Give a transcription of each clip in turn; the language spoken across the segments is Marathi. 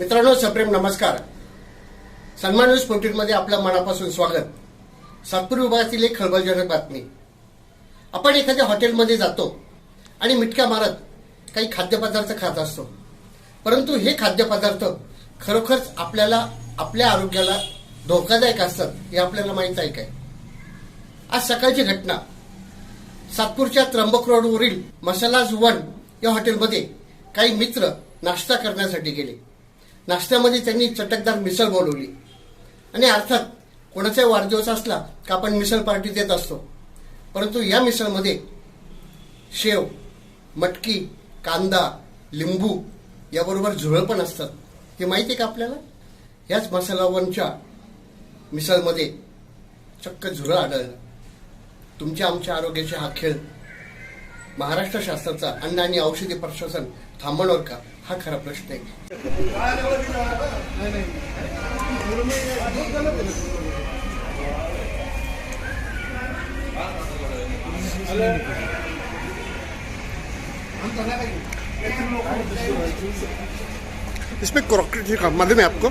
मित्रांनो सप्रेम नमस्कार. सन्मान न्यूजमध्ये आपलं मनापासून स्वागत. सातपूर विभागातील एक खळबळजनक बातमी. आपण एखाद्या हॉटेलमध्ये जातो आणि मिटक्या मारत काही खाद्यपदार्थ खात असतो. परंतु हे खाद्यपदार्थ खरोखरच आपल्याला आपल्या आरोग्याला धोकादायक असतात हे आपल्याला माहीत आहे काय? आज सकाळची घटना. सातपूरच्या त्र्यंबक रोडवरील मसालाज वन या हॉटेलमध्ये काही मित्र नाश्ता करण्यासाठी गेले. नाश्त्यामध्ये त्यांनी चटकदार मिसळ बोलवली. आणि अर्थात कोणाचा वाढदिवस असला का आपण मिसळ पार्टी देत असतो. परंतु या मिसळमध्ये शेव मटकी कांदा लिंबू याबरोबर झुरळ पण असतात. हे माहिती आहे का आपल्याला? याच मसाला वनच्या मिसळमध्ये चक्क झुरळ आढळलं. तुमच्या आमच्या आरोग्याचे हा खेळ महाराष्ट्र शासनाचा अन्न आणि औषधी प्रशासन थांबवणार का? हा खरा प्रश्न आहे. इसमें क्रॉकरी का मालूम है आपको?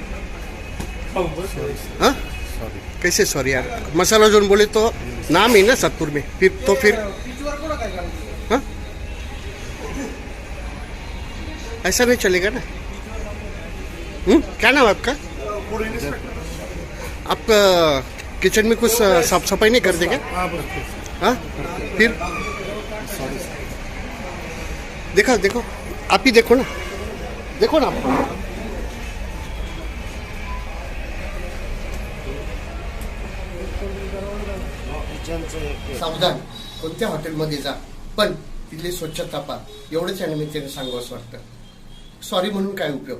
हाँ? कैसे? सॉरी यार। मसाला जोन बोले तो नाम है ना सतपुर में। फिर तो फिर ऐसा नहीं चलेगा ना? हम्म क्या नाम है आपका? आप किचन में कुछ साफ सफाई नहीं कर देंगे हाँ फिर? देखो देखो। आप ही देखो ना। देखो ना आप। सावधान कोणत्या हॉटेलमध्ये जा पण तिथली स्वच्छता पा एवढंच या निमित्ताने सांगू असं वाटतं. सॉरी म्हणून काय उपयोग?